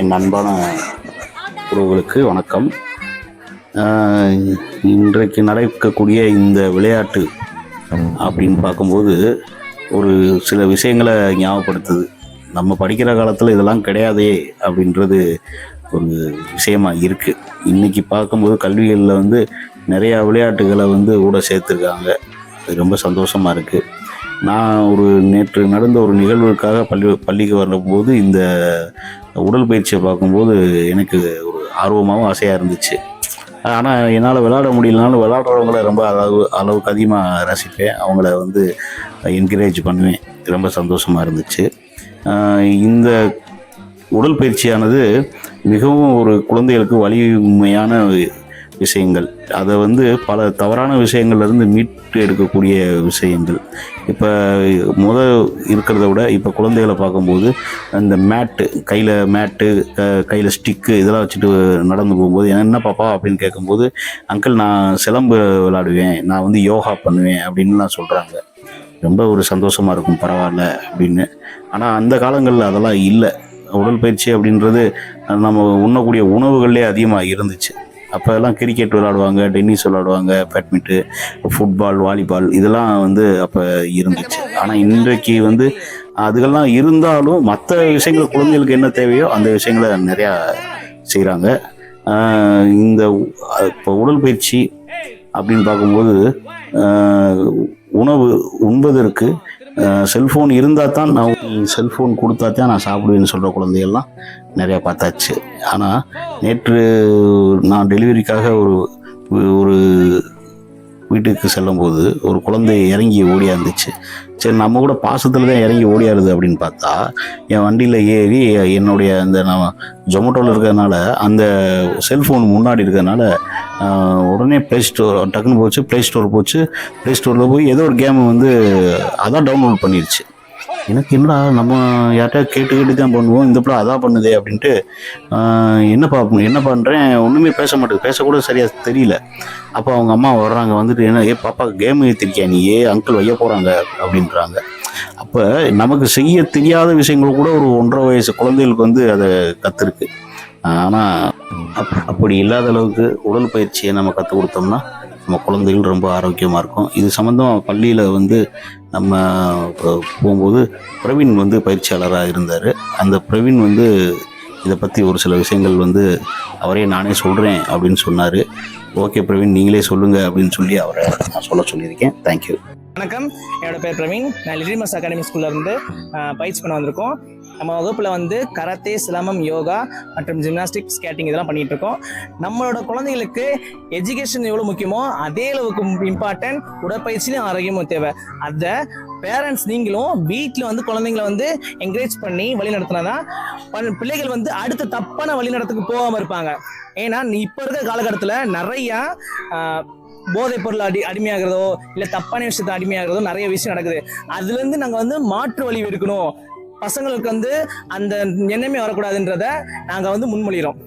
என் அன்பான உறவுகளுக்கு வணக்கம். இன்றைக்கு நடக்கக்கூடிய இந்த விளையாட்டு அப்படின்னு பார்க்கும்போது ஒரு சில விஷயங்களை ஞாபகப்படுத்துது. நம்ம படிக்கிற காலத்தில் இதெல்லாம் கிடையாதே அப்படின்றது ஒரு விஷயமா இருக்குது இன்றைக்கி பார்க்கும்போது கல்விகளில் வந்து நிறையா விளையாட்டுகளை வந்து கூட சேர்த்துருக்காங்க. அது ரொம்ப சந்தோஷமாக இருக்குது நான் ஒரு நேற்று நடந்த ஒரு நிகழ்வுக்காக பள்ளி பள்ளிக்கு வரும்போது இந்த உடல் பயிற்சியை பார்க்கும்போது எனக்கு ஒரு ஆர்வமாகவும் ஆசையாக இருந்துச்சு. ஆனால் என்னால் விளையாட முடியலனாலும் விளையாடுறவங்கள ரொம்ப அளவு அளவுக்கு அதிகமாக ரசிப்பேன். அவங்கள வந்து என்கரேஜ் பண்ணுவேன். ரொம்ப சந்தோஷமாக இருந்துச்சு. இந்த உடல் பயிற்சியானது மிகவும் ஒரு குழந்தைகளுக்கு வலிமையான விஷயங்கள். அதை வந்து பல தவறான விஷயங்கள்லேருந்து மீட்டு எடுக்கக்கூடிய விஷயங்கள். இப்போ முத இருக்கிறத விட இப்போ குழந்தைகளை பார்க்கும்போது அந்த மேட்டு கையில் மேட்டு கையில் ஸ்டிக்கு இதெல்லாம் வச்சுட்டு நடந்து போகும்போது என்ன பாப்பா அப்படின்னு கேட்கும்போது அங்கிள் நான் சிலம்பு விளாடுவேன் நான் வந்து யோகா பண்ணுவேன். அப்படின்லாம் சொல்கிறாங்க ரொம்ப ஒரு சந்தோஷமாக இருக்கும் பரவாயில்ல அப்படின்னு. ஆனால் அந்த காலங்களில் அதெல்லாம் இல்லை. உடற்பயிற்சி அப்படின்றது நம்ம உண்ணக்கூடிய உணவுகள்லேயே அதிகமாக இருந்துச்சு. அப்போ எல்லாம் கிரிக்கெட் விளாடுவாங்க டென்னிஸ் விளாடுவாங்க பேட்மிண்ட்டு ஃபுட்பால் வாலிபால் இதெல்லாம் வந்து அப்போ இருந்துச்சு. ஆனால் இன்றைக்கு வந்து அதுகெல்லாம் இருந்தாலும் மற்ற விஷயங்கள் குழந்தைகளுக்கு என்ன தேவையோ அந்த விஷயங்களை நிறையா செய்கிறாங்க இந்த இப்போ உடற்பயிற்சி அப்படின்னு பார்க்கும்போது உணவு உண்பதற்கு செல்ஃபோன் இருந்தால் தான் நான் செல்ஃபோன் கொடுத்தா தான் நான் சாப்பிடுவேன்னு சொல்கிற குழந்தைகள்லாம் நிறையா பார்த்தாச்சு. ஆனால் நேற்று நான் டெலிவரிக்காக ஒரு ஒரு வீட்டுக்கு செல்லும்போது ஒரு குழந்தை இறங்கி ஓடியா இருந்துச்சு. சரி நம்ம கூட பாசத்தில் தான் இறங்கி ஓடியாருது அப்படின்னு பார்த்தா என் வண்டியில் ஏறி என்னுடைய அந்த நான் ஜொமேட்டோவில் இருக்கிறதுனால அந்த செல்ஃபோன் முன்னாடி இருக்கிறதுனால உடனே ப்ளே ஸ்டோர் டக்குன்னு போச்சு ப்ளே ஸ்டோர் போச்சு. ப்ளே ஸ்டோரில் போய் ஏதோ ஒரு கேம் வந்து அதான் டவுன்லோட் பண்ணிடுச்சு எனக்கு என்னடா நம்ம யார்கிட்ட கேட்டு கேட்டு தான் பண்ணுவோம் இந்த பிள்ளை அதான் பண்ணுதே அப்படின்ட்டு என்ன பார்ப்போம் என்ன பண்ணுறேன் ஒன்றுமே பேச மாட்டேங்குது பேசக்கூட சரியாக தெரியல. அப்போ அவங்க அம்மா வர்றாங்க வந்துட்டு என்ன ஏ பாப்பா கேம் ஏற்றிருக்கியா நீ? ஏ அங்கிள் வைய போகிறாங்க அப்படின்றாங்க. அப்போ நமக்கு செய்ய தெரியாத விஷயங்கள் கூட ஒரு ஒன்றரை வயசு குழந்தைகளுக்கு வந்து அதை கற்றுருக்கு ஆனால் அப் அப்படி இல்லாத அளவுக்கு உடல் பயிற்சியை நம்ம கற்றுக் கொடுத்தோம்னா நம்ம குழந்தைகள் ரொம்ப ஆரோக்கியமாக இருக்கும். இது சம்மந்தம் பள்ளியில் வந்து நம்ம போகும்போது பிரவீன் வந்து பயிற்சியாளராக இருந்தார். அந்த பிரவீன் வந்து இதை பற்றி ஒரு சில விஷயங்கள் வந்து அவரே நானே சொல்கிறேன் அப்படின்னு சொன்னார். ஓகே பிரவீன் நீங்களே சொல்லுங்கள் அப்படின்னு சொல்லி அவரை நான் சொல்ல சொல்லியிருக்கேன். தேங்க்யூ வணக்கம். என்னோட பேர் பிரவீன். நான் லிட்டில் மஸ் அகாடமி ஸ்கூல்லேருந்து பயிற்சி பண்ண வந்திருக்கோம். நம்ம வகுப்பில் வந்து கராத்தே சிலம்பம் யோகா மற்றும் ஜிம்னாஸ்டிக் ஸ்கேட்டிங் இதெல்லாம் பண்ணிட்டு இருக்கோம் நம்மளோட குழந்தைகளுக்கு எஜுகேஷன் எவ்வளோ முக்கியமோ அதே அளவுக்கு இம்பார்ட்டன்ட் உடற்பயிற்சியிலும் ஆரோக்கியமும் தேவை. அதை பேரண்ட்ஸ் நீங்களும் வீட்டில் வந்து குழந்தைங்களை வந்து என்கரேஜ் பண்ணி வழி நடத்தினாதான் பல- பிள்ளைகள் வந்து அடுத்த தப்பான வழிநடத்துக்கு போகாமல் இருப்பாங்க. ஏன்னா இப்போ இருக்கிற காலகட்டத்தில் நிறையா போதைப் பொருள் அடி அடிமையாகிறதோ இல்லை தப்பான விஷயத்த அடிமையாகிறதோ நிறைய விஷயம் நடக்குது. அதுலேருந்து நாங்கள் வந்து மாற்று வழி எடுக்கணும். பசங்களுக்கு வந்து அந்த எண்ணமே வரக்கூடாதுன்றத நாங்கள் வந்து முன்மொழிகிறோம்